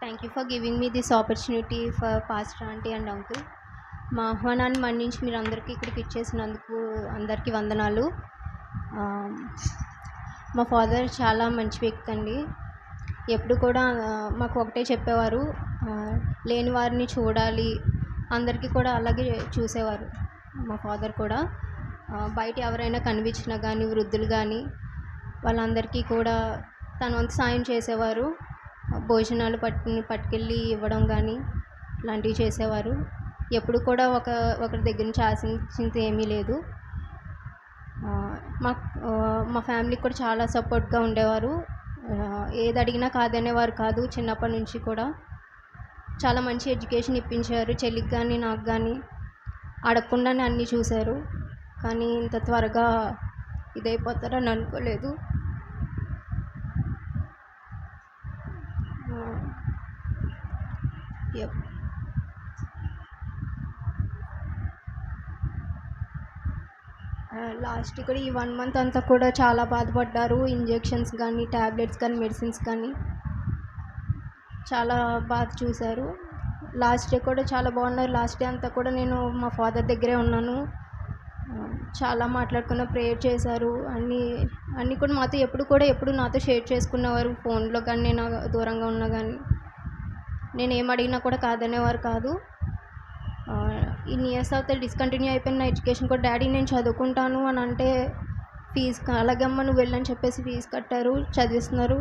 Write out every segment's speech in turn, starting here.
Thank you for giving me this opportunity for pastor aunty and uncle మా ఆహ్వానాన్ని మన్నించి మీరు అందరికీ ఇక్కడికి ఇచ్చేసినందుకు అందరికీ వందనాలు. మా ఫాదర్ చాలా మంచి వ్యక్తి అండి. ఎప్పుడు కూడా మాకు ఒకటే చెప్పేవారు లేని వారిని చూడాలి అందరికీ కూడా అలాగే చూసేవారు మా ఫాదర్ కూడా. బయట ఎవరైనా కనిపించినా కానీ వృద్ధులు కానీ వాళ్ళందరికీ కూడా తన వంతు సాయం చేసేవారు. భోజనాలు పట్టు పట్టుకెళ్ళి ఇవ్వడం కానీ ఇలాంటివి చేసేవారు. ఎప్పుడు కూడా ఒక ఒకరి దగ్గర నుంచి ఆశించింది ఏమీ లేదు. మా మా ఫ్యామిలీకి కూడా చాలా సపోర్ట్గా ఉండేవారు. ఏది అడిగినా కాదనేవారు కాదు చిన్నప్పటి నుంచి కూడా. చాలా మంచి ఎడ్యుకేషన్ ఇప్పించారు. చెల్లికి కానీ నాకు కానీ అడగకుండానే అన్నీ చూశారు. కానీ ఇంత త్వరగా ఇదైపోతారని అనుకోలేదు ఆ, యప్. లాస్ట్ కూడా ఈ వన్ మంత్ అంతా కూడా చాలా బాధపడ్డారు. ఇంజెక్షన్స్ కానీ ట్యాబ్లెట్స్ కానీ మెడిసిన్స్ కానీ చాలా బాధ చూశారు. లాస్ట్ డే కూడా చాలా బాగున్నారు. లాస్ట్ డే అంతా కూడా నేను మా ఫాదర్ దగ్గరే ఉన్నాను. చాలా మాట్లాడుకున్న ప్రేయర్ చేశారు. అన్నీ అన్నీ కూడా మాతో ఎప్పుడు కూడా ఎప్పుడు నాతో షేర్ చేసుకునేవారు. ఫోన్లో కానీ నేను దూరంగా ఉన్నా కానీ నేను ఏం అడిగినా కూడా కాదనేవారు కాదు. ఇన్ని ఇయర్స్ అవుతే డిస్కంటిన్యూ అయిపోయిన ఎడ్యుకేషన్ కూడా డాడీ నేను చదువుకుంటాను అని అంటే ఫీజు అలాగే అమ్మ నువ్వు వెళ్ళని చెప్పేసి ఫీజు కట్టారు చదివిస్తున్నారు.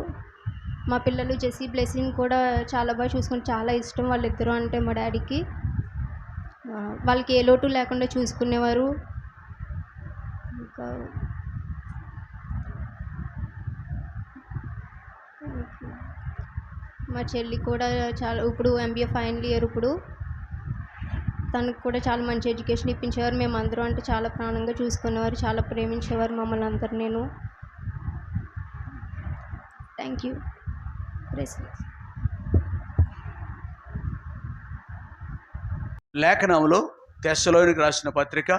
మా పిల్లలు జెస్సీ బ్లెస్సింగ్ కూడా చాలా బాగా చూసుకుని చాలా ఇష్టం వాళ్ళిద్దరూ అంటే మా డాడీకి వాళ్ళకి ఏ లోటు లేకుండా చూసుకునేవారు. ఇంకా మా చెల్లి కూడా చాలా ఇప్పుడు ఎంబీఏ ఫైనల్ ఇయర్ ఇప్పుడు. తనకు కూడా చాలా మంచి ఎడ్యుకేషన్ ఇప్పించేవారు. మేము అందరూ అంటే చాలా ప్రాణంగా చూసుకునేవారు చాలా ప్రేమించేవారు మమ్మల్ని అందరు నేను. థ్యాంక్ యూ లేఖనంలో తెస్సలోనికి రాసిన పత్రిక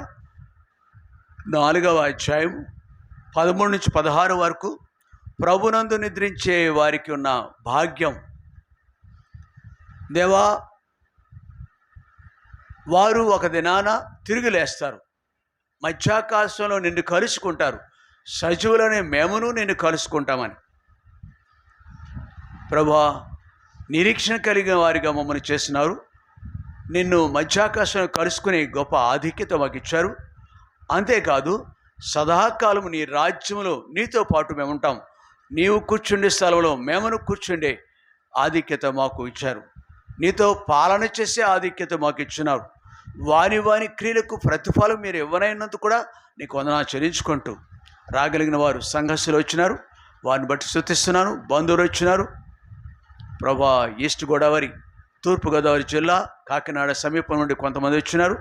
నాలుగవ అధ్యాయం పదమూడు నుంచి పదహారు వరకు ప్రభునందు నిద్రించే వారికి ఉన్న భాగ్యం దేవా వారు ఒక దినాన తిరిగి లేస్తారు. మధ్యాకాశంలో నిన్ను కలుసుకుంటారు. సజీవులనే మేమును నిన్ను కలుసుకుంటామని. ప్రభా నిరీక్షణ కలిగిన వారిగా మమ్మల్ని చేసినారు. నిన్ను మధ్యాకాశం కలుసుకునే గొప్ప ఆధిక్యత మాకు ఇచ్చారు అంతేకాదు సదాకాలం నీ రాజ్యంలో నీతో పాటు మేము ఉంటాం నీవు కూర్చుండే స్థలంలో మేమును కూర్చుండే ఆధిక్యత మాకు ఇచ్చారు. నీతో పాలన చేసే ఆధిక్యత మాకు ఇచ్చినారు వాని వాని క్రియలకు ప్రతిఫలం మీరు ఇవ్వనైనందుకు కూడా నీకు వందనా చెల్లించుకుంటూ రాగలిగిన వారు సంఘస్సులు వచ్చినారు. వారిని బట్టి శృతిస్తున్నాను బంధువులు వచ్చినారు. ప్రభా ఈస్ట్ గోదావరి తూర్పుగోదావరి జిల్లా కాకినాడ సమీపం నుండి కొంతమంది వచ్చినారు.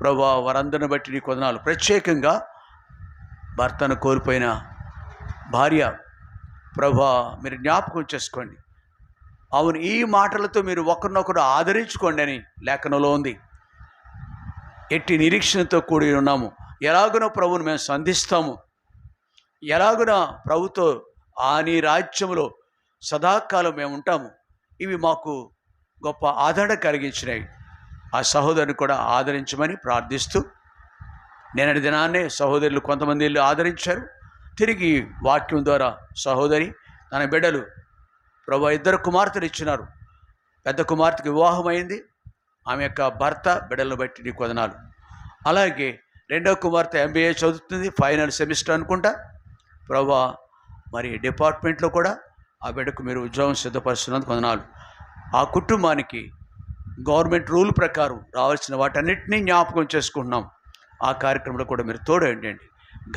ప్రభా వారందరిని బట్టి నీ కొందనాలు ప్రత్యేకంగా భర్తను కోల్పోయిన భార్య ప్రభా మీరు జ్ఞాపకం చేసుకోండి. అవును ఈ మాటలతో మీరు ఒకరినొకరు ఆదరించుకోండి అని లేఖనంలో ఉంది. ఎట్టి నిరీక్షణతో కూడి ఉన్నాము. ఎలాగున ప్రభువును మేము సంధిస్తాము. ఎలాగున ప్రభుతో ఆ నీ రాజ్యంలో సదాకాలం మేము ఉంటాము. ఇవి మాకు గొప్ప ఆదరణ కలిగించినాయి ఆ సహోదరుని కూడా ఆదరించమని ప్రార్థిస్తూ నేనటి దినాన్నే సహోదరులు కొంతమంది ఆదరించారు. తిరిగి వాక్యం ద్వారా సహోదరి తన బిడ్డలు ప్రభు ఇద్దరు కుమార్తెలు ఇచ్చినారు. పెద్ద కుమార్తెకి వివాహమైంది. ఆమె యొక్క భర్త బిడ్డలను బట్టి నీ కొదనాలు అలాగే రెండవ కుమార్తె ఎంబీఏ చదువుతుంది ఫైనల్ సెమిస్టర్ అనుకుంటా. ప్రభా మరి డిపార్ట్మెంట్లో కూడా ఆ బిడ్డకు మీరు ఉద్యోగం సిద్ధపరుస్తున్నందుకు వదనాలు. ఆ కుటుంబానికి గవర్నమెంట్ రూల్ ప్రకారం రావాల్సిన వాటన్నిటినీ జ్ఞాపకం చేసుకుంటున్నాం. ఆ కార్యక్రమంలో కూడా మీరు తోడండి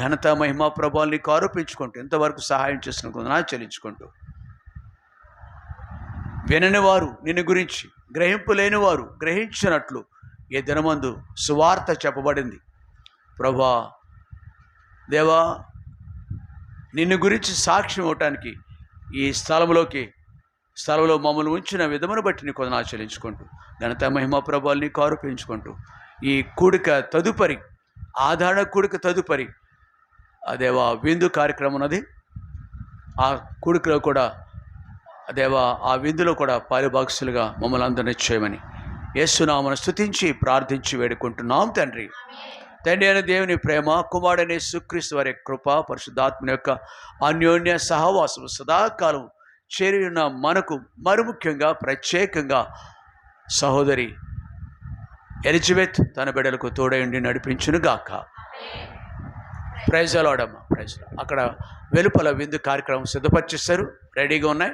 ఘనత మహిమా ప్రభావాలు ఆరోపించుకుంటూ ఇంతవరకు సహాయం చేసిన వందనాలు చెల్లించుకుంటూ విననివారు నిన్ను గురించి గ్రహింపులేని వారు గ్రహించినట్లు ఈ దినమందు సువార్త చెప్పబడింది. ప్రభా దేవా నిన్ను గురించి సాక్ష్యం ఇవ్వటానికి ఈ స్థలంలోకి స్థలంలో మమ్మల్ని ఉంచిన విధమును బట్టి నీ కొందరు ఆచరించుకుంటూ ఘనత మహిమ ప్రభావాలు కారుపించుకుంటూ ఈ కూడిక తదుపరి ఆధారణ కూడిక తదుపరి అదేవా విందు కార్యక్రమం ఉన్నది. ఆ కూడికలో కూడా దేవా ఆ విందులో కూడా పారిభాగసులుగా మమ్మల్ని అందరినీ చేయమని. యేసునామను స్తుతించి ప్రార్థించి వేడుకుంటున్నాం తండ్రి. తండ్రి అయిన దేవుని ప్రేమ కుమారుడనే సుక్రీస్తు వారి కృప పరిశుద్ధాత్మ యొక్క అన్యోన్య సహవాసం సదాకాలం చేరి ఉన్న మనకు మరి ముఖ్యంగా ప్రత్యేకంగా సహోదరి ఎలిజబెత్ తన బిడ్డలకు తోడైండి నడిపించును గాక ప్రైజ్ అలాడమ్మ ప్రైజ్ అక్కడ వెలుపల విందు కార్యక్రమం సిద్ధపరిచేస్తారు రెడీగా ఉన్నాయి.